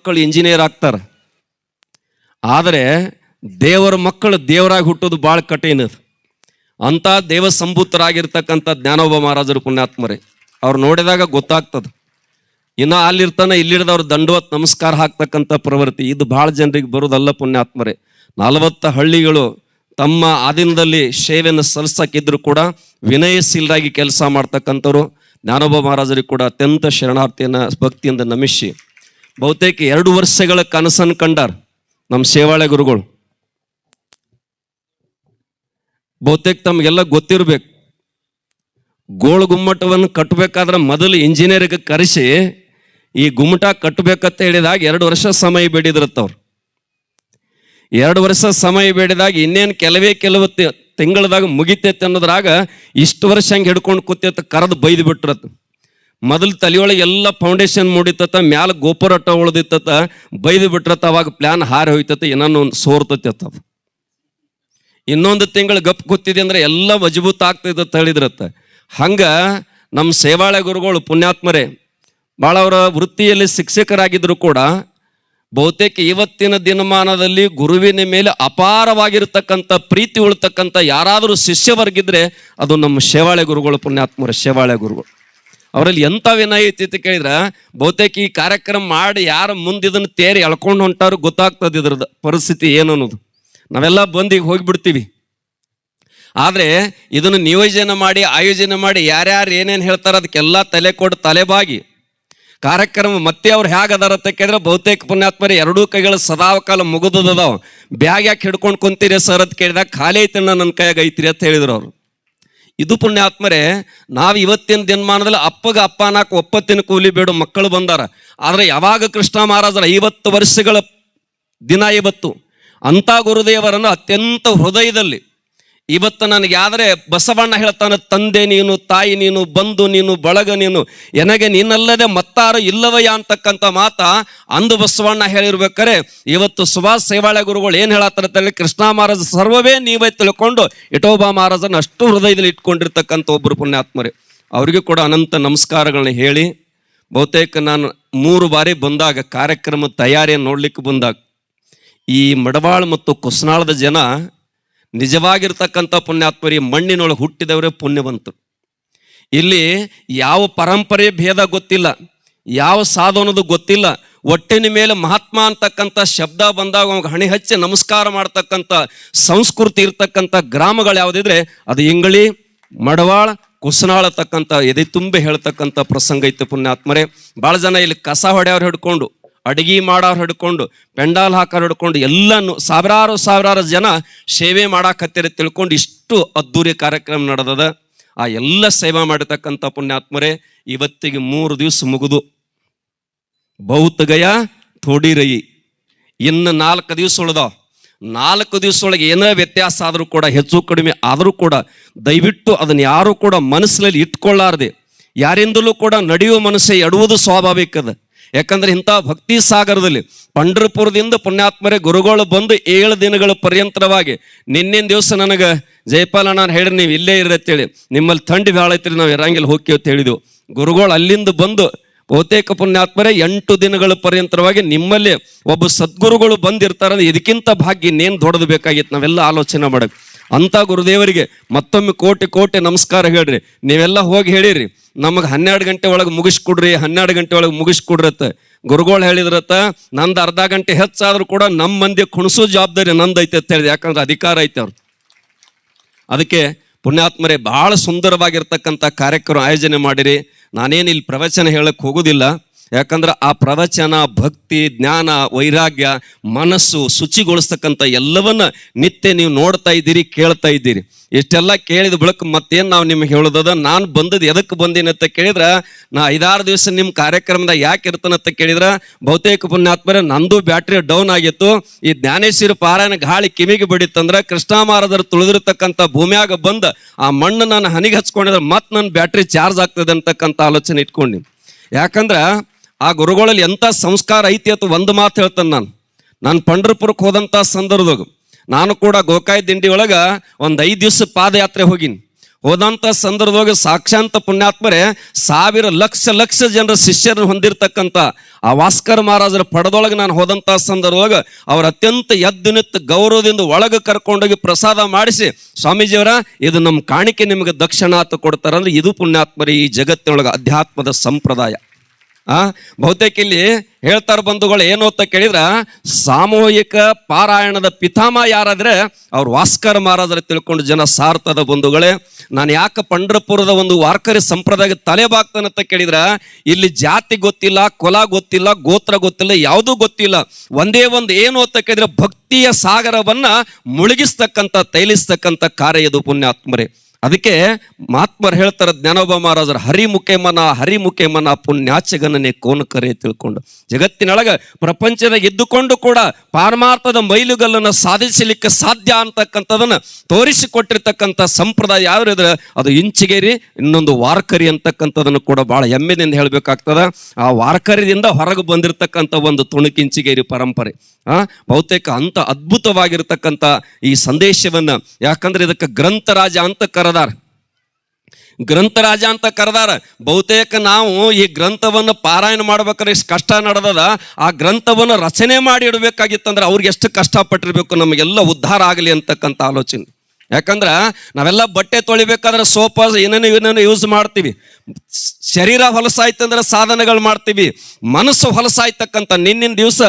ಮಕ್ಕಳು ಇಂಜಿನಿಯರ್ ಆಗ್ತಾರೆ. ಆದರೆ ದೇವರ ಮಕ್ಕಳು ದೇವರಾಗಿ ಹುಟ್ಟೋದು ಭಾಳ ಕಠಿಣ ಅಂಥ ದೇವ ಸಂಭೂತರಾಗಿರ್ತಕ್ಕಂಥ ಜ್ಞಾನೋಬ ಮಹಾರಾಜರು ಪುಣ್ಯಾತ್ಮರೇ, ಅವ್ರು ನೋಡಿದಾಗ ಗೊತ್ತಾಗ್ತದೆ. ಇನ್ನು ಅಲ್ಲಿರ್ತಾನೆ ಇಲ್ಲಿಡ್ದವ್ರು ದಂಡವತ್ ನಮಸ್ಕಾರ ಹಾಕ್ತಕ್ಕಂಥ ಪ್ರವೃತ್ತಿ, ಇದು ಭಾಳ ಜನರಿಗೆ ಬರೋದಲ್ಲ ಪುಣ್ಯಾತ್ಮರೇ. ನಲವತ್ತು ಹಳ್ಳಿಗಳು ತಮ್ಮ ಆದಿನದಲ್ಲಿ ಸೇವೆಯನ್ನು ಸಲ್ಲಿಸಕ್ಕಿದ್ರು ಕೂಡ ವಿನಯಶೀಲರಾಗಿ ಕೆಲಸ ಮಾಡ್ತಕ್ಕಂಥವ್ರು ಜ್ಞಾನೋಬ ಮಹಾರಾಜರಿಗೆ ಕೂಡ ಅತ್ಯಂತ ಶರಣಾರ್ಥಿಯನ್ನು ಭಕ್ತಿಯಿಂದ ನಮಿಸಿ. ಬಹುತೇಕ ಎರಡು ವರ್ಷಗಳ ಕನಸನ್ನು ಕಂಡಾರ ನಮ್ಮ ಸೇವಾಳೆ ಗುರುಗಳು. ಬಹುತೇಕ ತಮಗೆಲ್ಲ ಗೊತ್ತಿರಬೇಕು. ಗೋಳು ಗುಮ್ಮಟವನ್ನು ಕಟ್ಟಬೇಕಾದ್ರೆ ಮೊದಲು ಇಂಜಿನಿಯರ್ಗೆ ಕರೆಸಿ, ಈ ಗುಮ್ಮಟ ಕಟ್ಟಬೇಕಂತ ಹೇಳಿದಾಗ ಎರಡು ವರ್ಷ ಸಮಯ ಬೇಡಿದ್ರತ್ತವ್ರು. ಎರಡು ವರ್ಷ ಸಮಯ ಬೇಡಿದಾಗ ಇನ್ನೇನು ಕೆಲವೇ ಕೆಲವು ತಿಂಗಳದಾಗ ಮುಗಿತೈತೆ ಅನ್ನೋದ್ರಾಗ ಇಷ್ಟು ವರ್ಷ ಹಂಗೆ ಹಿಡ್ಕೊಂಡು ಕೂತೈತೆ ಕರೆದು ಬೈದು ಬಿಟ್ರತ್. ಮೊದಲು ತಲೆಯೊಳಗೆ ಎಲ್ಲ ಫೌಂಡೇಶನ್ ಮೂಡಿತ್ತ ಮ್ಯಾಲ ಗೋಪುರಟ ಉಳ್ದಿತ್ತತ ಬೈದು ಬಿಟ್ರತ್ತ, ಅವಾಗ ಪ್ಲಾನ್ ಹಾರಿ ಹೋಯ್ತತ್ತ ಏನೋ ಒಂದು ಸೋರ್ತತಿ ಅದು. ಇನ್ನೊಂದು ತಿಂಗಳು ಗಪ್ ಕೂತಿದೆ ಅಂದ್ರೆ ಎಲ್ಲ ಮಜಬೂತ್ ಆಗ್ತೈತೆ ಅಂತ ಹೇಳಿದ್ರತ್ತ. ಹಂಗ ನಮ್ಮ ಸೇವಾಳೆ ಗುರುಗಳು, ಪುಣ್ಯಾತ್ಮರೇ ಭಾಳ ಅವರ ವೃತ್ತಿಯಲ್ಲಿ ಶಿಕ್ಷಕರಾಗಿದ್ರು ಕೂಡ, ಬಹುತೇಕ ಇವತ್ತಿನ ದಿನಮಾನದಲ್ಲಿ ಗುರುವಿನ ಮೇಲೆ ಅಪಾರವಾಗಿರ್ತಕ್ಕಂಥ ಪ್ರೀತಿ ಉಳ್ತಕ್ಕಂಥ ಯಾರಾದರೂ ಶಿಷ್ಯವರ್ಗಿದ್ರೆ ಅದು ನಮ್ಮ ಶೇವಾಳೆ ಗುರುಗಳು, ಪುಣ್ಯಾತ್ಮರ ಶೇವಾಳೆ ಗುರುಗಳು. ಅವರಲ್ಲಿ ಎಂಥ ಐತಿ ಅಂತ ಕೇಳಿದ್ರೆ, ಬಹುತೇಕ ಈ ಕಾರ್ಯಕ್ರಮ ಮಾಡಿ ಯಾರು ಮುಂದೆ ಇದನ್ನು ತೇರಿ ಎಳ್ಕೊಂಡು ಹೊಂಟಾರು ಗೊತ್ತಾಗ್ತದೆ ಇದ್ರದ್ದು ಪರಿಸ್ಥಿತಿ ಏನು ಅನ್ನೋದು. ನಾವೆಲ್ಲ ಬಂದು ಈಗ ಹೋಗಿಬಿಡ್ತೀವಿ. ಆದರೆ ಇದನ್ನು ನಿಯೋಜನೆ ಮಾಡಿ, ಆಯೋಜನೆ ಮಾಡಿ ಯಾರ್ಯಾರು ಏನೇನು ಹೇಳ್ತಾರೆ ಅದಕ್ಕೆಲ್ಲ ತಲೆ ಕೊಟ್ಟು ತಲೆಬಾಗಿ ಕಾರ್ಯಕ್ರಮ ಮತ್ತೆ ಅವ್ರು ಹೇಗದಾರ ಅಂತ ಕೇಳಿದ್ರೆ, ಬಹುತೇಕ ಪುಣ್ಯಾತ್ಮರಿ ಎರಡೂ ಕೈಗಳು ಸದಾಕಾಲ ಮುಗಿದದಾವ ಬ್ಯಾಗ್ ಯಾಕೆ ಹಿಡ್ಕೊಂಡು ಕುಂತೀರಿ ಸರ್ ಅಂತ ಕೇಳಿದಾಗ, ಖಾಲಿ ಐತಿ ನನ್ನ ಕೈಯಾಗ ಐತ್ರಿ ಅಂತ ಹೇಳಿದ್ರು ಅವರು. ಇದು ಪುಣ್ಯಾತ್ಮರೇ, ನಾವು ಇವತ್ತಿನ ದಿನಮಾನದಲ್ಲಿ ಅಪ್ಪಗ ಅಪ್ಪ ಒಪ್ಪತ್ತಿನ ಕೂಲಿ ಬೇಡು, ಮಕ್ಕಳು ಬಂದಾರ. ಆದರೆ ಯಾವಾಗ ಕೃಷ್ಣ ಮಹಾರಾಜರ ಐವತ್ತು ವರ್ಷಗಳ ದಿನ ಇವತ್ತು? ಅಂಥ ಗುರುದೇವರನ್ನು ಅತ್ಯಂತ ಹೃದಯದಲ್ಲಿ ಇವತ್ತು ನನಗೆ ಆದರೆ ಬಸವಣ್ಣ ಹೇಳ್ತಾನೆ, ತಂದೆ ನೀನು, ತಾಯಿ ನೀನು, ಬಂಧು ನೀನು, ಬಳಗ ನೀನು, ಎನಗೆ ನೀನಲ್ಲದೆ ಮತ್ತಾರು ಇಲ್ಲವಯ್ಯ ಅಂತಕ್ಕಂಥ ಮಾತ ಅಂದು ಬಸವಣ್ಣ ಹೇಳಿರ್ಬೇಕಾರೆ ಇವತ್ತು ಸುಭಾಷ್ ಸೇವಾಳೆ ಗುರುಗಳು ಏನು ಹೇಳತ್ತಾರೆ ತಲೆ ಕೃಷ್ಣ ಮಹಾರಾಜ ಸರ್ವವೇ ನೀವೇ ತಿಳ್ಕೊಂಡು ಇಟೋಬಾ ಮಹಾರಾಜನ ಅಷ್ಟು ಹೃದಯದಲ್ಲಿ ಇಟ್ಕೊಂಡಿರ್ತಕ್ಕಂಥ ಒಬ್ಬರು ಪುಣ್ಯಾತ್ಮರೇ. ಅವರಿಗೂ ಕೂಡ ಅನಂತ ನಮಸ್ಕಾರಗಳನ್ನ ಹೇಳಿ, ಬಹುತೇಕ ನಾನು ಮೂರು ಬಾರಿ ಬಂದಾಗ, ಕಾರ್ಯಕ್ರಮ ತಯಾರಿಯನ್ನು ನೋಡ್ಲಿಕ್ಕೆ ಬಂದಾಗ, ಈ ಮಡವಾಳ ಮತ್ತು ಕುಸ್ನಾಳದ ಜನ ನಿಜವಾಗಿರ್ತಕ್ಕಂಥ ಪುಣ್ಯಾತ್ಮರಿ ಮಣ್ಣಿನೊಳಗೆ ಹುಟ್ಟಿದವರೇ ಪುಣ್ಯವಂತರು. ಇಲ್ಲಿ ಯಾವ ಪರಂಪರೆ ಭೇದ ಗೊತ್ತಿಲ್ಲ, ಯಾವ ಸಾಧನದು ಗೊತ್ತಿಲ್ಲ ಒಟ್ಟಿನ ಮೇಲೆ ಮಹಾತ್ಮ ಅಂತಕ್ಕಂಥ ಶಬ್ದ ಬಂದಾಗ ಅವ್ನಿಗೆ ಹಣೆ ಹಚ್ಚಿ ನಮಸ್ಕಾರ ಮಾಡ್ತಕ್ಕಂಥ ಸಂಸ್ಕೃತಿ ಇರ್ತಕ್ಕಂಥ ಗ್ರಾಮಗಳು ಯಾವುದಿದ್ರೆ, ಅದು ಇಂಗಳಿ ಮಡವಾಳ, ಕುಸನಾಳ ತಕ್ಕಂಥ ಎದೆ ತುಂಬಿ ಹೇಳ್ತಕ್ಕಂಥ ಪ್ರಸಂಗ ಐತೆ ಪುಣ್ಯಾತ್ಮರೇ. ಭಾಳ ಜನ ಇಲ್ಲಿ ಕಸ ಹೊಡೆಯವ್ರು ಹಿಡ್ಕೊಂಡು ಅಡಿಗೆ ಮಾಡೋರು ಹಿಡ್ಕೊಂಡು, ಪೆಂಡಾಲ್ ಹಾಕೋರು ಹಿಡ್ಕೊಂಡು ಎಲ್ಲನೂ ಸಾವಿರಾರು ಸಾವಿರಾರು ಜನ ಸೇವೆ ಮಾಡಾಕತ್ತೀರಿ ತಿಳ್ಕೊಂಡು ಇಷ್ಟು ಅದ್ಧೂರಿ ಕಾರ್ಯಕ್ರಮ ನಡೆದದ. ಆ ಎಲ್ಲ ಸೇವಾ ಮಾಡಿರ್ತಕ್ಕಂಥ ಪುಣ್ಯಾತ್ಮರೇ, ಇವತ್ತಿಗೆ ಮೂರು ದಿವಸ ಮುಗಿದು. ಬಹುತಗಯ ಥೋಡಿ ರೈ ಇನ್ನು ನಾಲ್ಕು ದಿವಸ ಉಳ್ದಾವ ನಾಲ್ಕು ದಿವಸ ಒಳಗೆ ಏನೇ ವ್ಯತ್ಯಾಸ ಆದರೂ ಕೂಡ, ಹೆಚ್ಚು ಕಡಿಮೆ ಆದರೂ ಕೂಡ, ದಯವಿಟ್ಟು ಅದನ್ನು ಯಾರು ಕೂಡ ಮನಸ್ಸಿನಲ್ಲಿ ಇಟ್ಕೊಳ್ಳಾರ್ದೆ ಯಾರಿಂದಲೂ ಕೂಡ ನಡೆಯುವ ಮನಸ್ಸೇ ಎಡುವುದು ಸ್ವಾಭಾವಿಕ ಅದ ಯಾಕಂದ್ರೆ ಇಂಥ ಭಕ್ತಿ ಸಾಗರದಲ್ಲಿ ಪಂಡರಪುರದಿಂದ ಪುಣ್ಯಾತ್ಮರೇ ಗುರುಗಳು ಬಂದು ಏಳು ದಿನಗಳ ಪರ್ಯಂತರವಾಗಿ ನಿನ್ನಿನ ದಿವಸ ನನಗೆ, ಜಯಪಾಲ, ನಾನು ಹೇಳಿ ನೀವು ಇಲ್ಲೇ ಇರತ್ತೇಳಿ ನಿಮ್ಮಲ್ಲಿ ಥಂಡಿ ಭಾಳ ಐತ್ರಿ, ನಾವು ಇರಂಗಿಲ್ಲ, ಹೋಗ್ತೀವಿ ಅಂತ ಹೇಳಿದ್ವು. ಗುರುಗಳು ಅಲ್ಲಿಂದ ಬಂದು ಬಹುತೇಕ ಪುಣ್ಯಾತ್ಮರೇ ಎಂಟು ದಿನಗಳ ಪರ್ಯಂತರವಾಗಿ ನಿಮ್ಮಲ್ಲಿ ಒಬ್ಬ ಸದ್ಗುರುಗಳು ಬಂದಿರ್ತಾರೆ ಇದಕ್ಕಿಂತ ಭಾಗ್ಯ ಇನ್ನೇನು ದೊಡ್ಡದು ಬೇಕಾಗಿತ್ತು, ನಾವೆಲ್ಲ ಆಲೋಚನೆ ಮಾಡಕ್ ಅಂತ ಗುರುದೇವರಿಗೆ ಮತ್ತೊಮ್ಮೆ ಕೋಟಿ ಕೋಟಿ ನಮಸ್ಕಾರ ಹೇಳ್ರಿ. ನೀವೆಲ್ಲ ಹೋಗಿ ಹೇಳಿರಿ. ನಮಗೆ ಹನ್ನೆರಡು ಗಂಟೆ ಒಳಗೆ ಮುಗಿಸ್ಕೊಡ್ರಿ. ಹನ್ನೆರಡು ಗಂಟೆ ಒಳಗೆ ಮುಗಿಸ್ಕೊಡ್ರತ್ತ ಗುರುಗಳು ಹೇಳಿದ್ರತ್ತ, ನಂದು ಅರ್ಧ ಗಂಟೆ ಹೆಚ್ಚಾದ್ರೂ ಕೂಡ ನಮ್ಮ ಮಂದಿ ಕುಣಿಸೋ ಜವಾಬ್ದಾರಿ ನಂದೈತೆ ಅಂತ ಹೇಳಿದೆ. ಯಾಕಂದ್ರೆ ಅಧಿಕಾರ ಐತೆ ಅವ್ರು. ಅದಕ್ಕೆ ಪುಣ್ಯಾತ್ಮರೇ ಬಹಳ ಸುಂದರವಾಗಿರ್ತಕ್ಕಂಥ ಕಾರ್ಯಕ್ರಮ ಆಯೋಜನೆ ಮಾಡಿರಿ. ನಾನೇನು ಇಲ್ಲಿ ಪ್ರವಚನ ಹೇಳಕ್ಕೆ ಹೋಗೋದಿಲ್ಲ. ಯಾಕಂದ್ರೆ ಆ ಪ್ರವಚನ, ಭಕ್ತಿ, ಜ್ಞಾನ, ವೈರಾಗ್ಯ, ಮನಸ್ಸು ಶುಚಿಗೊಳಿಸ್ತಕ್ಕಂಥ ಎಲ್ಲವನ್ನ ನಿತ್ಯ ನೀವು ನೋಡ್ತಾ ಇದ್ದೀರಿ, ಕೇಳ್ತಾ ಇದ್ದೀರಿ. ಇಷ್ಟೆಲ್ಲ ಕೇಳಿದ ಬಳಿಕ ಮತ್ತೇನು ನಾವು ನಿಮ್ಗೆ ಹೇಳೋದದ? ನಾನು ಬಂದದ್ದು ಎದಕ್ಕೆ ಬಂದೀನಿ ಅಂತ ಕೇಳಿದ್ರೆ, ನಾ ಐದಾರು ದಿವಸ ನಿಮ್ಮ ಕಾರ್ಯಕ್ರಮದಾಗ ಯಾಕೆ ಇರ್ತಾನಂತ ಕೇಳಿದ್ರೆ, ಬಹುತೇಕ ಪುಣ್ಯಾತ್ಮರೆ ನಂದು ಬ್ಯಾಟ್ರಿ ಡೌನ್ ಆಗಿತ್ತು. ಈ ಜ್ಞಾನೇಶ್ವರ ಪಾರಾಯಣ ಗಾಳಿ ಕಿವಿಗೆ ಬಡಿತಂದ್ರೆ ಕೃಷ್ಣ ಮಾರದರು ತುಳಿದಿರ್ತಕ್ಕಂಥ ಭೂಮಿಯಾಗ ಬಂದು ಆ ಮಣ್ಣು ನಾನು ಹನಿಗೆ ಹಚ್ಕೊಂಡಿದ್ರೆ, ಮತ್ತೆ ನನ್ನ ಬ್ಯಾಟ್ರಿ ಚಾರ್ಜ್ ಆಗ್ತದೆ ಅಂತಕ್ಕಂಥ ಆಲೋಚನೆ ಇಟ್ಕೊಂಡು ಯಾಕಂದ್ರೆ ಆ ಗುರುಗಳಲ್ಲಿ ಎಂಥ ಸಂಸ್ಕಾರ ಐತಿ ಅಂತ ಒಂದು ಮಾತು ಹೇಳ್ತೇನೆ ನಾನು. ನಾನು ಪಂಡರ್ಪುರಕ್ಕೆ ಹೋದಂಥ ಸಂದರ್ಭದಾಗ ನಾನು ಕೂಡ ಗೋಕಾಯಿ ದಿಂಡಿ ಒಳಗೆ ಒಂದು ಐದು ದಿವಸ ಪಾದಯಾತ್ರೆ ಹೋಗಿನಿ. ಹೋದಂಥ ಸಂದರ್ಭದಾಗ ಸಾಕ್ಷಾಂತ ಪುಣ್ಯಾತ್ಮರೇ ಸಾವಿರ ಲಕ್ಷ ಲಕ್ಷ ಜನರ ಶಿಷ್ಯರನ್ನು ಹೊಂದಿರತಕ್ಕಂಥ ಆ ವಾಸ್ಕರ್ ಮಹಾರಾಜರ ಪಡದೊಳಗೆ ನಾನು ಹೋದಂಥ ಸಂದರ್ಭದಾಗ ಅವ್ರ ಅತ್ಯಂತ ಎದ್ದು ನಿಂತು ಗೌರವದಿಂದ ಒಳಗೆ ಕರ್ಕೊಂಡೋಗಿ ಪ್ರಸಾದ ಮಾಡಿಸಿ, ಸ್ವಾಮೀಜಿಯವರ, ಇದು ನಮ್ಮ ಕಾಣಿಕೆ ನಿಮಗೆ ದಕ್ಷಿಣಾತ ಕೊಡ್ತಾರಂದ್ರೆ ಇದು ಪುಣ್ಯಾತ್ಮರೇ ಈ ಜಗತ್ತಿನೊಳಗೆ ಅಧ್ಯಾತ್ಮದ ಸಂಪ್ರದಾಯ. ಆ? ಬಹುತೇಕ ಇಲ್ಲಿ ಹೇಳ್ತಾರ ಬಂಧುಗಳು, ಏನು ಅಂತ ಕೇಳಿದ್ರ, ಸಾಮೂಹಿಕ ಪಾರಾಯಣದ ಪಿತಾಮ ಯಾರಾದ್ರೆ, ಅವ್ರು ವಾಸ್ಕರ್ ಮಹಾರಾಜರ ತಿಳ್ಕೊಂಡು ಜನ ಸಾರ್ಥದ ಬಂಧುಗಳೇ. ನಾನು ಯಾಕೆ ಪಂಡ್ರಪುರದ ಒಂದು ವಾರ್ಕರಿ ಸಂಪ್ರದಾಯ ತಲೆ ಬಾಕ್ತಾನಂತ ಕೇಳಿದ್ರ, ಇಲ್ಲಿ ಜಾತಿ ಗೊತ್ತಿಲ್ಲ, ಕೊಲ ಗೊತ್ತಿಲ್ಲ, ಗೋತ್ರ ಗೊತ್ತಿಲ್ಲ, ಯಾವುದೂ ಗೊತ್ತಿಲ್ಲ. ಒಂದೇ ಒಂದು ಏನು ಅಂತ ಕೇಳಿದ್ರೆ, ಭಕ್ತಿಯ ಸಾಗರವನ್ನ ಮುಳುಗಿಸ್ತಕ್ಕಂಥ, ತೈಲಿಸ್ತಕ್ಕಂಥ ಕಾರ್ಯ ಇದು ಪುಣ್ಯಾತ್ಮರೇ. ಅದಕ್ಕೆ ಮಹಾತ್ಮರು ಹೇಳ್ತಾರೆ, ಜ್ಞಾನೋಬ ಮಹಾರಾಜರ ಹರಿಮುಖೇಮನ ಹರಿಮುಖೇಮನ ಪುಣ್ಯಾಚಗನನೆ ಕೋನ ಕರೆ ತಿಳ್ಕೊಂಡು. ಜಗತ್ತಿನೊಳಗ ಪ್ರಪಂಚದ ಇದ್ದುಕೊಂಡು ಕೂಡ ಪಾರಮಾರ್ಥದ ಮೈಲುಗಲ್ಲನ್ನು ಸಾಧಿಸಲಿಕ್ಕೆ ಸಾಧ್ಯ ಅಂತಕ್ಕಂಥದನ್ನ ತೋರಿಸಿಕೊಟ್ಟಿರ್ತಕ್ಕಂಥ ಸಂಪ್ರದಾಯ ಇದ್ರೆ ಅದು ಇಂಚಿಗೇರಿ, ಇನ್ನೊಂದು ವಾರ್ಕರಿ ಅಂತಕ್ಕಂಥದನ್ನು ಕೂಡ ಬಹಳ ಹೆಮ್ಮೆದಿಂದ ಹೇಳಬೇಕಾಗ್ತದ. ಆ ವಾರ್ಕರಿದಿಂದ ಹೊರಗೆ ಬಂದಿರತಕ್ಕಂಥ ಒಂದು ತುಣುಕಿಂಚಿಗೇರಿ ಪರಂಪರೆ, ಆ, ಬಹುತೇಕ ಅಂತ ಅದ್ಭುತವಾಗಿರ್ತಕ್ಕಂಥ ಈ ಸಂದೇಶವನ್ನ. ಯಾಕಂದ್ರೆ ಇದಕ್ಕೆ ಗ್ರಂಥರಾಜ ಅಂತ ಕರೆದಾರ. ಗ್ರಂಥರಾಜ ಅಂತ ಕರೆದಾರ. ಬಹುತೇಕ ನಾವು ಈ ಗ್ರಂಥವನ್ನು ಪಾರಾಯಣ ಮಾಡ್ಬೇಕಾದ್ರೆ ಎಷ್ಟು ಕಷ್ಟ ನಡೆದದ. ಆ ಗ್ರಂಥವನ್ನು ರಚನೆ ಮಾಡಿ ಇಡಬೇಕಾಗಿತ್ತಂದ್ರೆ ಅವ್ರಿಗೆ ಎಷ್ಟು ಕಷ್ಟಪಟ್ಟಿರ್ಬೇಕು ನಮಗೆಲ್ಲ ಉದ್ಧಾರ ಆಗಲಿ ಅಂತಕ್ಕಂಥ ಆಲೋಚನೆ. ಯಾಕಂದ್ರೆ ನಾವೆಲ್ಲ ಬಟ್ಟೆ ತೊಳಿಬೇಕಾದ್ರೆ ಸೋಪ ಏನೇನು ಏನೇನು ಯೂಸ್ ಮಾಡ್ತೀವಿ. ಶರೀರ ಹೊಲಸಾಯ್ತಂದ್ರೆ ಸಾಧನೆಗಳು ಮಾಡ್ತೀವಿ. ಮನಸ್ಸು ಹೊಲಸಾಯ್ತಕ್ಕಂಥ ನಿನ್ನಿನ ದಿವಸ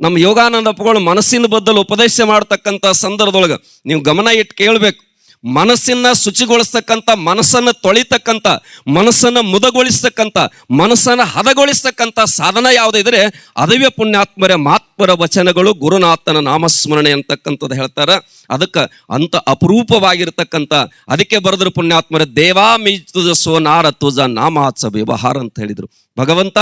ನಮ್ಮ ಯೋಗಾನಂದ ಅಪ್ಪಗಳು ಮನಸ್ಸಿನ ಬದಲು ಉಪದೇಶ ಮಾಡ್ತಕ್ಕಂಥ ಸಂದರ್ಭದೊಳಗೆ ನೀವು ಗಮನ ಇಟ್ಟು ಕೇಳಬೇಕು. ಮನಸ್ಸನ್ನ ಶುಚಿಗೊಳಿಸ್ತಕ್ಕಂಥ, ಮನಸ್ಸನ್ನು ತೊಳಿತಕ್ಕಂಥ, ಮನಸ್ಸನ್ನು ಮುದಗೊಳಿಸ್ತಕ್ಕಂಥ, ಮನಸ್ಸನ್ನು ಹದಗೊಳಿಸ್ತಕ್ಕಂಥ ಸಾಧನ ಯಾವುದಿದ್ರೆ ಅದವ್ಯ ಪುಣ್ಯಾತ್ಮರ ಮಾತ್ಮರ ವಚನಗಳು ಗುರುನಾಥನ ನಾಮಸ್ಮರಣೆ ಅಂತಕ್ಕಂಥದ್ದು ಹೇಳ್ತಾರೆ. ಅದಕ್ಕೆ ಅಂತ ಅಪರೂಪವಾಗಿರ್ತಕ್ಕಂಥ, ಅದಕ್ಕೆ ಬರೆದ್ರು ಪುಣ್ಯಾತ್ಮರ ದೇವಾ ಮೀ ತುಜ ಸೋನಾರ ತುಜ ನಾಮಾತ್ಸ ವ್ಯವಹಾರ ಅಂತ ಹೇಳಿದ್ರು. ಭಗವಂತ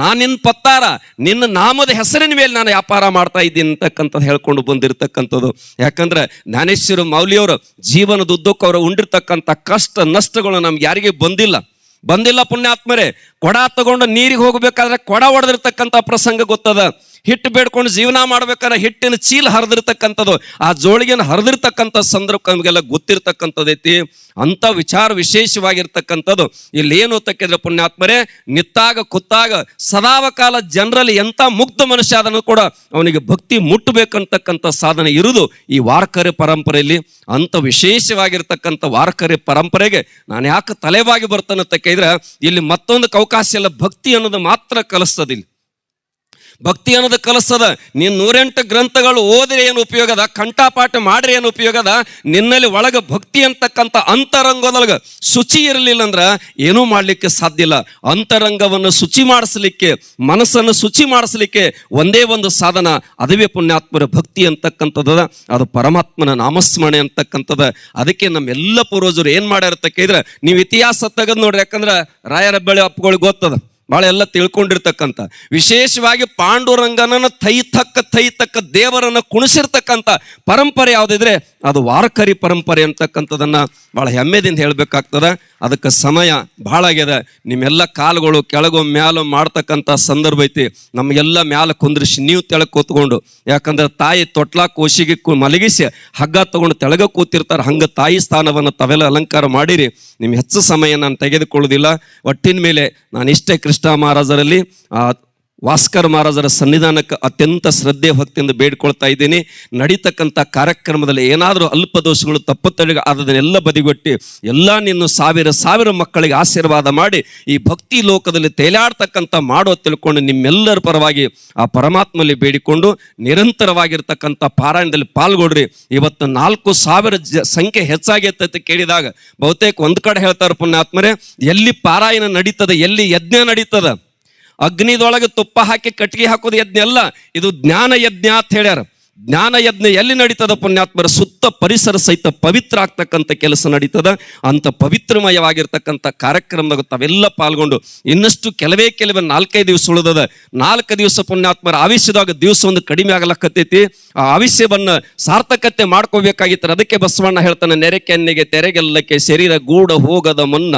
ನಾನು ನಿನ್ನ ಪತ್ತಾರ, ನಿನ್ನ ನಾಮದ ಹೆಸರಿನ ಮೇಲೆ ನಾನು ವ್ಯಾಪಾರ ಮಾಡ್ತಾ ಇದ್ದೀನಿ ಅಂತಕ್ಕಂಥದ್ದು ಹೇಳ್ಕೊಂಡು ಬಂದಿರತಕ್ಕಂಥದ್ದು. ಯಾಕಂದ್ರೆ ಜ್ಞಾನೇಶ್ವರ ಮೌಲಿಯವರು ಜೀವನದುದ್ದಕ್ಕೂ ಅವರು ಉಂಡಿರ್ತಕ್ಕಂಥ ಕಷ್ಟ, ನಷ್ಟಗಳು ನಮ್ಗೆ ಯಾರಿಗೆ ಬಂದಿಲ್ಲ. ಬಂದಿಲ್ಲ ಪುಣ್ಯಾತ್ಮರೇ, ಕೊಡ ತಗೊಂಡು ನೀರಿಗೆ ಹೋಗ್ಬೇಕಾದ್ರೆ ಕೊಡ ಹೊಡೆದಿರ್ತಕ್ಕಂಥ ಪ್ರಸಂಗ ಗೊತ್ತದ? ಹಿಟ್ಟು ಬೇಡ್ಕೊಂಡು ಜೀವನ ಮಾಡ್ಬೇಕಾದ್ರೆ ಹಿಟ್ಟಿನ ಚೀಲ ಹರಿದಿರ್ತಕ್ಕಂಥದ್ದು, ಆ ಜೋಳಿಗೆನ ಹರಿದಿರ್ತಕ್ಕಂಥ ಸಂದರ್ಭ ನಮಗೆಲ್ಲ ಗೊತ್ತಿರ್ತಕ್ಕಂಥದ್ದೈತಿ. ಅಂಥ ವಿಚಾರ ವಿಶೇಷವಾಗಿರ್ತಕ್ಕಂಥದ್ದು. ಇಲ್ಲಿ ಏನು ತಕ್ಕಿದ್ರೆ ಪುಣ್ಯಾತ್ಮರೇ, ನಿತ್ತಾಗ ಕುತ್ತಾಗ ಸದಾವಕಾಲ ಜನರಲ್ಲಿ ಎಂಥ ಮುಗ್ಧ ಮನುಷ್ಯ ಅದನ್ನು ಕೂಡ ಅವನಿಗೆ ಭಕ್ತಿ ಮುಟ್ಟಬೇಕಂತಕ್ಕಂಥ ಸಾಧನೆ ಇರುವುದು ಈ ವಾರ್ಕರಿ ಪರಂಪರೆಯಲ್ಲಿ. ಅಂಥ ವಿಶೇಷವಾಗಿರ್ತಕ್ಕಂಥ ವಾರ್ಕರಿ ಪರಂಪರೆಗೆ ನಾನು ಯಾಕೆ ತಲೆಬಾಗಿ ಬರ್ತಾನೆ ಕೇಳಿದ್ರೆ, ಇಲ್ಲಿ ಮತ್ತೊಂದು ಅವಕಾಶ ಇಲ್ಲ ಭಕ್ತಿ ಅನ್ನೋದು ಮಾತ್ರ ಕಲಿಸ್ತದಿಲ್ಲ ಭಕ್ತಿ ಅನ್ನೋದು ಕಲಿಸ್ತದ. ನೀನು ನೂರೆಂಟು ಗ್ರಂಥಗಳು ಓದ್ರೆ ಏನು ಉಪಯೋಗದ? ಕಂಠಪಾಠ ಮಾಡ್ರಿ ಏನು ಉಪಯೋಗದ? ನಿನ್ನಲ್ಲಿ ಒಳಗೆ ಭಕ್ತಿ ಅಂತಕ್ಕಂಥ ಅಂತರಂಗದೊಳಗೆ ಶುಚಿ ಇರಲಿಲ್ಲ ಅಂದ್ರೆ ಏನೂ ಮಾಡಲಿಕ್ಕೆ ಸಾಧ್ಯ ಇಲ್ಲ. ಅಂತರಂಗವನ್ನು ಶುಚಿ ಮಾಡಿಸ್ಲಿಕ್ಕೆ, ಮನಸ್ಸನ್ನು ಶುಚಿ ಮಾಡಿಸ್ಲಿಕ್ಕೆ ಒಂದೇ ಒಂದು ಸಾಧನ, ಅದವೇ ಪುಣ್ಯಾತ್ಮರ ಭಕ್ತಿ ಅಂತಕ್ಕಂಥದ್ದು ಅದು ಪರಮಾತ್ಮನ ನಾಮಸ್ಮರಣೆ ಅಂತಕ್ಕಂಥದ. ಅದಕ್ಕೆ ನಮ್ಮೆಲ್ಲ ಪೂರ್ವಜರು ಏನು ಮಾಡ್ಯಾರ ಕೇಳಿದ್ರೆ, ನೀವು ಇತಿಹಾಸ ತೆಗೆದು ನೋಡ್ರಿ, ಯಾಕಂದ್ರೆ ರಾಯರ ಬೆಳೆ ಅಪ್ಪಗಳಿಗೆ ಗೊತ್ತದ. ಭಾಳ ಎಲ್ಲ ತಿಳ್ಕೊಂಡಿರ್ತಕ್ಕಂಥ, ವಿಶೇಷವಾಗಿ ಪಾಂಡುರಂಗನನ್ನು ಥೈ ತಕ್ಕ ಥೈ ತಕ್ಕ ದೇವರನ್ನ ಕುಣಿಸಿರ್ತಕ್ಕಂಥ ಪರಂಪರೆ ಯಾವುದಿದ್ರೆ ಅದು ವಾರಕರಿ ಪರಂಪರೆ ಅಂತಕ್ಕಂಥದನ್ನು ಭಾಳ ಹೆಮ್ಮೆದಿಂದ ಹೇಳಬೇಕಾಗ್ತದ. ಅದಕ್ಕೆ ಸಮಯ ಭಾಳ ಆಗ್ಯದ. ನಿಮ್ಮೆಲ್ಲ ಕಾಲುಗಳು ಕೆಳಗೋ ಮ್ಯಾಲ ಮಾಡ್ತಕ್ಕಂಥ ಸಂದರ್ಭ ಐತಿ. ನಮಗೆಲ್ಲ ಮ್ಯಾಲ ಕುಂದ್ರಿಸಿ ನೀವು ತೆಳಗೆ ಕೂತ್ಕೊಂಡು, ಯಾಕಂದ್ರೆ ತಾಯಿ ತೊಟ್ಲಾ ಕೋಶಿಗೆ ಮಲಗಿಸಿ ಹಗ್ಗ ತಗೊಂಡು ತೆಳಗ ಕೂತಿರ್ತಾರೆ, ಹಂಗೆ ತಾಯಿ ಸ್ಥಾನವನ್ನು ತವೆಲ್ಲ ಅಲಂಕಾರ ಮಾಡಿರಿ. ನಿಮ್ಮ ಹೆಚ್ಚು ಸಮಯ ನಾನು ತೆಗೆದುಕೊಳ್ಳೋದಿಲ್ಲ. ಒಟ್ಟಿನ ಮೇಲೆ ನಾನು ಇಷ್ಟೇ ಕೃಷ್ಣ ಮಹಾರಾಜರಲ್ಲಿ, ಆ ವಾಸ್ಕರ್ ಮಹಾರಾಜರ ಸನ್ನಿಧಾನಕ್ಕೆ ಅತ್ಯಂತ ಶ್ರದ್ಧೆ ಭಕ್ತಿಯಿಂದ ಬೇಡ್ಕೊಳ್ತಾ ಇದ್ದೀನಿ. ನಡೀತಕ್ಕಂಥ ಕಾರ್ಯಕ್ರಮದಲ್ಲಿ ಏನಾದರೂ ಅಲ್ಪ ದೋಷಗಳು, ತಪ್ಪು ತಡೆಗೆ ಆದದನ್ನೆಲ್ಲ ಬದಿಗೊಟ್ಟಿ, ಎಲ್ಲ ನಿನ್ನ ಸಾವಿರ ಸಾವಿರ ಮಕ್ಕಳಿಗೆ ಆಶೀರ್ವಾದ ಮಾಡಿ ಈ ಭಕ್ತಿ ಲೋಕದಲ್ಲಿ ತೇಲಾಡ್ತಕ್ಕಂಥ ಮಾಡೋ ತಿಳ್ಕೊಂಡು ನಿಮ್ಮೆಲ್ಲರ ಪರವಾಗಿ ಆ ಪರಮಾತ್ಮಲ್ಲಿ ಬೇಡಿಕೊಂಡು ನಿರಂತರವಾಗಿರ್ತಕ್ಕಂಥ ಪಾರಾಯಣದಲ್ಲಿ ಪಾಲ್ಗೊಡ್ರಿ ಇವತ್ತು ನಾಲ್ಕು ಸಾವಿರ ಜ, ಸಂಖ್ಯೆ ಹೆಚ್ಚಾಗೈತೆ ಕೇಳಿದಾಗ ಬಹುತೇಕ ಒಂದು ಕಡೆ ಹೇಳ್ತಾರೆ ಪುಣ್ಯಾತ್ಮರೇ, ಎಲ್ಲಿ ಪಾರಾಯಣ ನಡೀತದೆ, ಎಲ್ಲಿ ಯಜ್ಞ ನಡೀತದ. ಅಗ್ನಿದೊಳಗೆ ತುಪ್ಪ ಹಾಕಿ ಕಟ್ಟಿಗೆ ಹಾಕೋದು ಯಜ್ಞ ಅಲ್ಲ, ಇದು ಜ್ಞಾನ ಯಜ್ಞ ಅಂತ ಹೇಳ್ಯಾರ. ಜ್ಞಾನ ಯಜ್ಞ ಎಲ್ಲಿ ನಡೀತದ ಪುಣ್ಯಾತ್ಮರ? ಸುತ್ತ ಪರಿಸರ ಸಹಿತ ಪವಿತ್ರ ಆಗ್ತಕ್ಕಂಥ ಕೆಲಸ ನಡೀತದ. ಅಂತ ಪವಿತ್ರಮಯವಾಗಿರ್ತಕ್ಕಂಥ ಕಾರ್ಯಕ್ರಮದಾಗ ತಾವೆಲ್ಲ ಪಾಲ್ಗೊಂಡು ಇನ್ನಷ್ಟು ಕೆಲವೇ ಕೆಲವೇ ನಾಲ್ಕೈದು ದಿವಸ ಉಳಿದದ. ನಾಲ್ಕು ದಿವಸ ಪುಣ್ಯಾತ್ಮರ ಆವಿಷ್ಯದಾಗ ದಿವಸ ಒಂದು ಕಡಿಮೆ ಆಗಲಕ್ಕತ್ತೈತಿ ಆ ಆವಿಷ್ಯವನ್ನು ಸಾರ್ಥಕತೆ ಮಾಡ್ಕೋಬೇಕಾಗಿತ್ತು ಅದಕ್ಕೆ ಬಸವಣ್ಣ ಹೇಳ್ತಾನೆ ನೆರೆ ಕೆನ್ನೆಗೆ ತೆರೆಗೆಲ್ಲಕ್ಕೆ ಶರೀರ ಗೂಡ ಹೋಗದ ಮುನ್ನ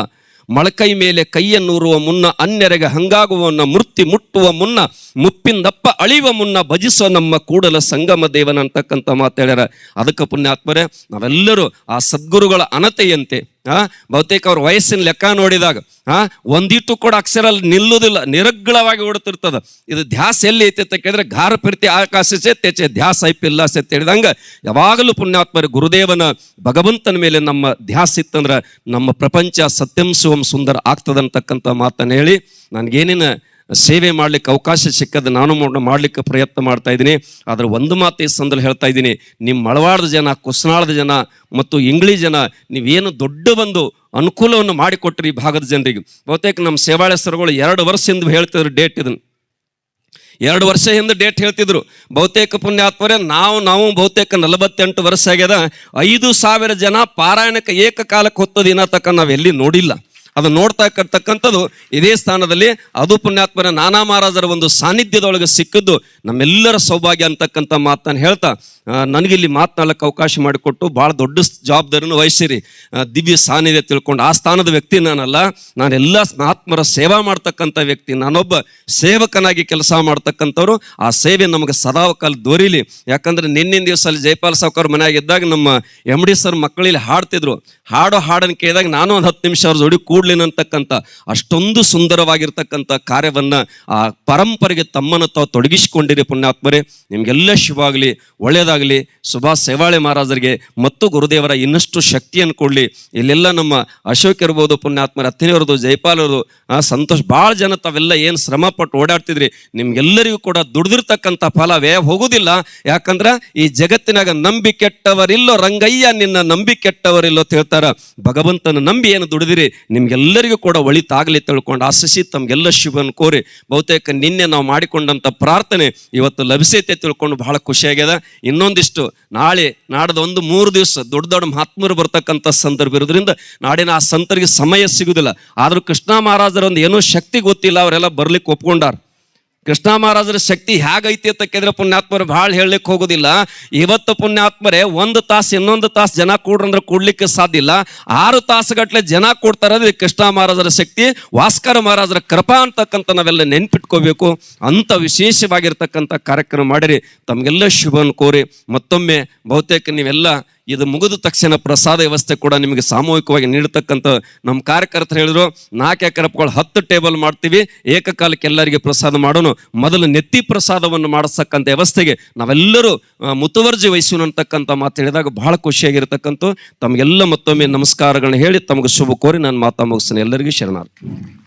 ಮೊಳಕೈ ಮೇಲೆ ಕೈಯನ್ನೂರುವ ಮುನ್ನ ಅನ್ಯರೆಗೆ ಹಂಗಾಗುವನ್ನ ಮೃತ್ಯು ಮುಟ್ಟುವ ಮುನ್ನ ಮುಪ್ಪಿಂದಪ್ಪ ಅಳಿಯುವ ಮುನ್ನ ಭಜಿಸೋ ನಮ್ಮ ಕೂಡಲ ಸಂಗಮ ದೇವನ ಅಂತಕ್ಕಂಥ ಮಾತಾಡ್ಯಾರ ಅದಕ್ಕೆ ಪುಣ್ಯಾತ್ಮರೇ, ನಾವೆಲ್ಲರೂ ಆ ಸದ್ಗುರುಗಳ ಅನತೆಯಂತೆ ಆ, ಬಹುತೇಕ ಅವ್ರ ವಯಸ್ಸಿನ ಲೆಕ್ಕ ನೋಡಿದಾಗ, ಆ, ಒಂದಿಟ್ಟು ಕೂಡ ಅಕ್ಷರ ನಿಲ್ಲುವುದಿಲ್ಲ ನಿರಗ್ಗಳವಾಗಿ ಓಡುತ್ತಿರ್ತದ. ಇದು ಧ್ಯಾಸ ಎಲ್ಲಿ ಐತೆ ಅಂತ ಕೇಳಿದ್ರೆ ಘಾರ ಪ್ರೀತಿ ಆಕಾಶಿಸೆ ತೆಚೆ ಧ್ಯಾಸ ಐಪಿಲ್ಲ ಅಂತ ಹೇಳಿದಂಗೆ ಯಾವಾಗಲೂ ಪುಣ್ಯಾತ್ಮರ ಗುರುದೇವನ, ಭಗವಂತನ ಮೇಲೆ ನಮ್ಮ ಧ್ಯಾಸ ಇತ್ತಂದ್ರ ನಮ್ಮ ಪ್ರಪಂಚ ಸತ್ಯಂ ಶಿವಂ ಸುಂದರ ಆಗ್ತದಂತಕ್ಕಂಥ ಮಾತನ್ನು ಹೇಳಿ, ನನಗೇನೇನು ಸೇವೆ ಮಾಡಲಿಕ್ಕೆ ಅವಕಾಶ ಸಿಕ್ಕದ ನಾನು ಮಾಡಲಿಕ್ಕೆ ಪ್ರಯತ್ನ ಮಾಡ್ತಾ ಇದ್ದೀನಿ. ಆದರೆ ಒಂದು ಮಾತು ಈ ಸಂದರ್ಭ ಹೇಳ್ತಾ ಇದ್ದೀನಿ. ನಿಮ್ಮ ಮಳವಾಡದ ಜನ, ಕುಸನಾಳದ ಜನ ಮತ್ತು ಇಂಗ್ಳಿ ಜನ, ನೀವೇನು ದೊಡ್ಡ ಒಂದು ಅನುಕೂಲವನ್ನು ಮಾಡಿಕೊಟ್ರಿ ಈ ಭಾಗದ ಜನರಿಗೆ. ಬಹುತೇಕ ನಮ್ಮ ಸೇವಾಳೆ ಸರ್ಗಳು ಎರಡು ವರ್ಷದಿಂದ ಹೇಳ್ತಿದ್ರು ಡೇಟ್ ಇದನ್ನು. ಎರಡು ವರ್ಷ ಹಿಂದೆ ಡೇಟ್ ಹೇಳ್ತಿದ್ರು. ಬಹುತೇಕ ಪುಣ್ಯಾತ್ಮರೇ, ನಾವು ನಾವು ಬಹುತೇಕ ನಲವತ್ತೆಂಟು ವರ್ಷ ಆಗ್ಯದ. ಐದು ಸಾವಿರ ಜನ ಪಾರಾಯಣಕ್ಕೆ ಏಕಕಾಲಕ್ಕೆ ಹೊತ್ತದ ದಿನ ತಕ್ಕ ನಾವೆಲ್ಲಿ ನೋಡಿಲ್ಲ. ಅದು ನೋಡ್ತಾ ಇದೇ ಸ್ಥಾನದಲ್ಲಿ ಅದು ಪುಣ್ಯಾತ್ಮರ ನಾನಾ ಮಹಾರಾಜರ ಒಂದು ಸಾನ್ನಿಧ್ಯದೊಳಗೆ ಸಿಕ್ಕಿದ್ದು ನಮ್ಮೆಲ್ಲರ ಸೌಭಾಗ್ಯ ಅಂತಕ್ಕಂಥ ಮಾತನ್ನು ಹೇಳ್ತಾ ನನಗಿಲ್ಲಿ ಮಾತನಾಡೋಕ್ಕೆ ಅವಕಾಶ ಮಾಡಿಕೊಟ್ಟು ಭಾಳ ದೊಡ್ಡ ಜವಾಬ್ದಾರಿಯನ್ನು ವಹಿಸಿರಿ. ದಿವ್ಯ ಸಾನ್ನಿಧ್ಯ ತಿಳ್ಕೊಂಡು ಆ ಸ್ಥಾನದ ವ್ಯಕ್ತಿ ನಾನಲ್ಲ ನಾನೆಲ್ಲ ಆತ್ಮರ ಸೇವಾ ಮಾಡ್ತಕ್ಕಂಥ ವ್ಯಕ್ತಿ, ನಾನೊಬ್ಬ ಸೇವಕನಾಗಿ ಕೆಲಸ ಮಾಡ್ತಕ್ಕಂಥವ್ರು, ಆ ಸೇವೆ ನಮಗೆ ಸದಾ ಕಾಲ ದೊರೀಲಿ. ಯಾಕಂದ್ರೆ ನಿನ್ನಿನ ದಿವಸ ಅಲ್ಲಿ ಜೈಪಾಲ್ ಸಾವ್ಕರ್ ಮನೆಯಾಗಿದ್ದಾಗ ನಮ್ಮ ಎಂ ಡಿ ಸರ್ ಮಕ್ಕಳಲ್ಲಿ ಹಾಡ್ತಿದ್ರು. ಹಾಡೋ ಹಾಡನ್ನು ಕೇಳಿದಾಗ ನಾನು ಒಂದು ಹತ್ತು ನಿಮಿಷ ಅವ್ರ ಜೋಡಿ ಕೂಡ್ಲಿನಂತಕ್ಕಂಥ ಅಷ್ಟೊಂದು ಸುಂದರವಾಗಿರ್ತಕ್ಕಂಥ ಕಾರ್ಯವನ್ನ ಆ ಪರಂಪರೆಗೆ ತಮ್ಮನ್ನು ತಾವು ತೊಡಗಿಸಿಕೊಂಡಿರಿ ಪುಣ್ಯಾತ್ಮರೇ. ಶುಭ ಆಗಲಿ ಒಳ್ಳೆಯದಾಗಲಿ ಸುಭಾಷ್ ಸೇವಾಳೆ ಮಹಾರಾಜರಿಗೆ ಮತ್ತು ಗುರುದೇವರ ಇನ್ನಷ್ಟು ಶಕ್ತಿಯನ್ನು ಕೊಡಲಿ. ಇಲ್ಲೆಲ್ಲ ನಮ್ಮ ಅಶೋಕ್ ಇರ್ಬೋದು, ಪುಣ್ಯಾತ್ಮರ ಹತ್ತಿನವ್ರದ್ದು ಜೈಪಾಲರು ಆ ಸಂತೋಷ ಭಾಳ ಜನ ತಾವೆಲ್ಲ ಏನು ಶ್ರಮ ಪಟ್ಟು ಓಡಾಡ್ತಿದ್ರಿ. ನಿಮ್ಗೆಲ್ಲರಿಗೂ ಕೂಡ ದುಡ್ದಿರ್ತಕ್ಕಂಥ ಫಲ ವ್ಯಯ ಹೋಗೋದಿಲ್ಲ. ಯಾಕಂದ್ರ ಈ ಜಗತ್ತಿನಾಗ ನಂಬಿ ಕೆಟ್ಟವರಿಲ್ಲೋ ರಂಗಯ್ಯ, ನಿನ್ನ ನಂಬಿ ಕೆಟ್ಟವರಿಲ್ಲೋ ಅಂತ ಹೇಳ್ತಾರ. ಭಗವಂತನ ನಂಬಿ ಏನು ದುಡಿದಿರಿ ನಿಮ್ಗೆಲ್ಲರಿಗೂ ಕೂಡ ಒಳಿತಾಗಲಿ ತಿಳ್ಕೊಂಡು ಆಶಿಸಿ ತಮ್ಗೆಲ್ಲ ಶುಭನ ಕೋರಿ ಬಹುತೇಕ ನಿನ್ನೆ ನಾವು ಮಾಡಿಕೊಂಡಂಥ ಪ್ರಾರ್ಥನೆ ಇವತ್ತು ಲಭಿಸೈತೆ ತಿಳ್ಕೊಂಡು ಬಹಳ ಖುಷಿಯಾಗ್ಯದ. ಇನ್ನೊಂದಿಷ್ಟು ನಾಳೆ, ನಾಡ್ದು ಒಂದು ಮೂರು ದಿವಸ ದೊಡ್ಡ ದೊಡ್ಡ ಮಹಾತ್ಮರು ಬರ್ತಕ್ಕಂಥ ಸಂದರ್ಭ ಇರೋದ್ರಿಂದ ನಾಡಿನ ಆ ಸಂತರಿಗೆ ಸಮಯ ಸಿಗುವುದಿಲ್ಲ. ಆದರೂ ಕೃಷ್ಣ ಮಹಾರಾಜರ ಒಂದು ಏನೋ ಶಕ್ತಿ ಗೊತ್ತಿಲ್ಲ, ಅವರೆಲ್ಲ ಬರ್ಲಿಕ್ಕೆ ಒಪ್ಕೊಂಡಾರ. ಕೃಷ್ಣ ಮಹಾರಾಜರ ಶಕ್ತಿ ಹೇಗೈತಿ ಅಂತ ಕೇಳಿದ್ರೆ ಪುಣ್ಯಾತ್ಮರು ಭಾಳ ಹೇಳಲಿಕ್ಕೆ ಹೋಗೋದಿಲ್ಲ. ಇವತ್ತು ಪುಣ್ಯಾತ್ಮರೇ ಒಂದು ತಾಸು ಇನ್ನೊಂದು ತಾಸು ಜನ ಕೂಡ್ರಂದ್ರೆ ಕೂಡ್ಲಿಕ್ಕೆ ಸಾಧ್ಯ ಇಲ್ಲ. ಆರು ತಾಸುಗಟ್ಲೆ ಜನ ಕೂಡ್ತಾರೆ ಅದು ಕೃಷ್ಣ ಮಹಾರಾಜರ ಶಕ್ತಿ, ವಾಸ್ಕರ ಮಹಾರಾಜರ ಕೃಪಾ ಅಂತಕ್ಕಂಥ ನಾವೆಲ್ಲ ನೆನ್ಪಿಟ್ಕೋಬೇಕು. ಅಂತ ವಿಶೇಷವಾಗಿರ್ತಕ್ಕಂಥ ಕಾರ್ಯಕ್ರಮ ಮಾಡಿರಿ. ತಮಗೆಲ್ಲ ಶುಭವನ್ನು ಕೋರಿ ಮತ್ತೊಮ್ಮೆ ಬಹುತೇಕ ನೀವೆಲ್ಲ ಇದು ಮುಗಿದ ತಕ್ಷಣ ಪ್ರಸಾದ ವ್ಯವಸ್ಥೆ ಕೂಡ ನಿಮಗೆ ಸಾಮೂಹಿಕವಾಗಿ ನೀಡತಕ್ಕಂಥ ನಮ್ಮ ಕಾರ್ಯಕರ್ತರು ಹೇಳಿದ್ರು, ನಾಲ್ಕು ಎಕರೆ ಹತ್ತು ಟೇಬಲ್ ಮಾಡ್ತೀವಿ, ಏಕಕಾಲಕ್ಕೆ ಎಲ್ಲರಿಗೆ ಪ್ರಸಾದ ಮಾಡೋಣ ಮೊದಲು ನೆತ್ತಿ ಪ್ರಸಾದವನ್ನು ಮಾಡಿಸ್ತಕ್ಕಂಥ ವ್ಯವಸ್ಥೆಗೆ ನಾವೆಲ್ಲರೂ ಮುತುವರ್ಜಿ ವಹಿಸೋಣ ಅಂತಕ್ಕಂಥ ಮಾತು ಹೇಳಿದಾಗ ಬಹಳ ಖುಷಿಯಾಗಿರ್ತಕ್ಕಂಥ ತಮಗೆಲ್ಲ ಮತ್ತೊಮ್ಮೆ ನಮಸ್ಕಾರಗಳನ್ನ ಹೇಳಿ ತಮಗೆ ಶುಭ ಕೋರಿ ನಾನು ಮಾತಾ ಮುಗಿಸ್ತೇನೆ. ಎಲ್ಲರಿಗೂ ಶರಣಾರ್ಥಿ.